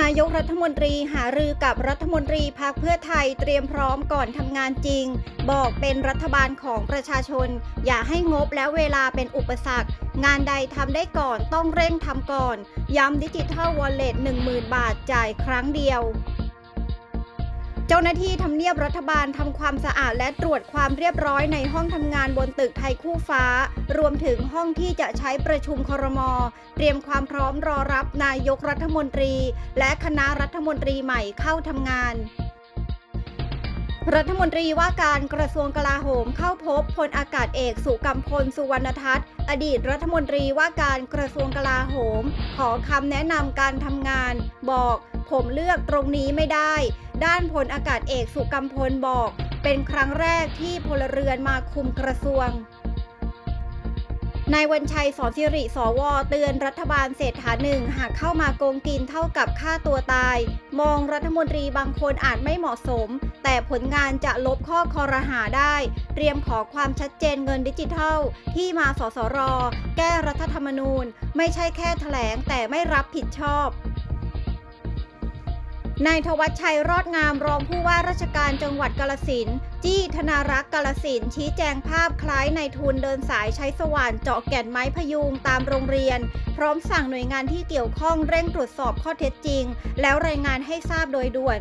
นายกรัฐมนตรีหารือกับรัฐมนตรีพักเพื่อไทยเตรียมพร้อมก่อนทำงานจริง บอกเป็นรัฐบาลของประชาชน อย่าให้งบและเวลาเป็นอุปสรรค งานใดทำได้ก่อนต้องเร่งทำก่อน ย้ำดิจิทัลวอลเล็ต10,000 บาทจ่ายครั้งเดียว จ้าหน้าที่ทำเนียบรัฐบาลทำความสะอาดและตรวจความเรียบร้อยในห้องทำงานบนตึกไทยคู่ฟ้า รวมถึงห้องที่จะใช้ประชุมครม เตรียมความพร้อมรอรับนายกรัฐมนตรี และคณะรัฐมนตรีใหม่เข้าทำงานรัฐมนตรีว่าการกระทรวงกลาโหมเข้าพบพลอากาศเอกสุกัมพลสุวรรณทัศน์ อดีตรัฐมนตรีว่าการกระทรวงกลาโหม ขอคำแนะนำการทำงาน บอกผมเลือกตรงนี้ไม่ได้ ด้านพลอากาศเอกสุกัมพลบอก เป็นครั้งแรกที่พลเรือนมาคุมกระทรวงนายวันชัยสอนสิริสวเตือนรัฐบาลเศรษฐาหนึ่งหากเข้ามาโกงกินเท่ากับฆ่าตัวตาย มองรัฐมนตรีบางคนอาจไม่เหมาะสม แต่ผลงานจะลบข้อคอรหาได้ เตรียมขอความชัดเจนเงินดิจิทัล ที่มาสสร แก้รัฐธรรมนูญ ไม่ใช่แค่แถลงแต่ไม่รับผิดชอบ นายทวัชชัยรอดงามรองผู้ว่าราชการจังหวัดกาลสินจี้ธนารักษ์กาลสินชี้แจงภาพคล้ายในายทุนเดินสายใช้สว่านเจาะแก่นไม้พยุงตามโรงเรียน พร้อมสั่งหน่วยงานที่เกี่ยวข้องเร่งตรวจสอบข้อเท็จจริง แล้วรายงานให้ทราบโดยด่วน